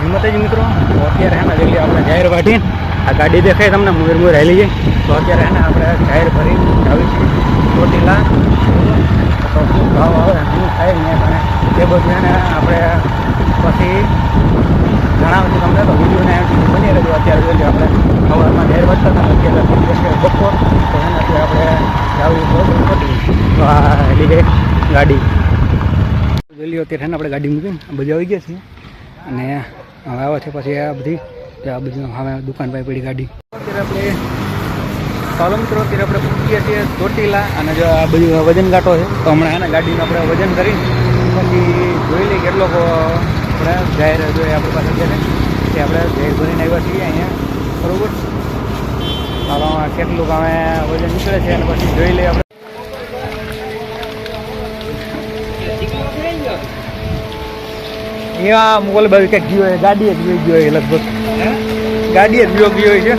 જીમત જ મિત્રો. અત્યારે હે ને જેટલી આપણે જાહેર વાઢી. આ ગાડી દેખાય તમને મુર મુર હેલી જાય. તો અત્યારે એને આપણે જાહેર ભરી આવી છીએ ચોટીલા, તો શું ભાવ આવે, શું થાય ને અને એ બધું એને આપણે પછી જણાવશું તમને. તો વિડીયોને બની રહ્યું અત્યારે જોઈએ આપણે સવારમાં જાહેર વધતા હતા અત્યારે બપોર. તો અત્યારે આપણે જવું તો આ ગઈ ગાડી. વેલી અત્યારે છે આપણે ગાડી મૂકીને આ આવી ગયા છીએ. અને હવે આવે છે પછી આ બધી આ બધી હવે દુકાન પાસે પડી ગાડી. આપણે ચાલો મિત્રો અત્યારે આપણે પૂછીએ છીએ ચોટીલા, અને જો આ બધું વજન કાંટો છે, તો હમણાં એને ગાડીનું આપણે વજન કરી પછી જોઈ લઈએ કેટલો આપણે જાહેર જોઈએ આપણી પાસે છે ને તે આપણે જાહેર ભરીને આવ્યા છીએ અહીંયા. બરોબર? ચાલો કેટલું અમે વજન નીકળે છે, અને પછી જોઈ લઈએ આપણે. અહીંયા મોગલ બાજુ ક્યાંક ગયો હોય ગાડી જ ગયો ગયો હોય લગભગ. ગાડી જ ગયો ગયો હોય છે.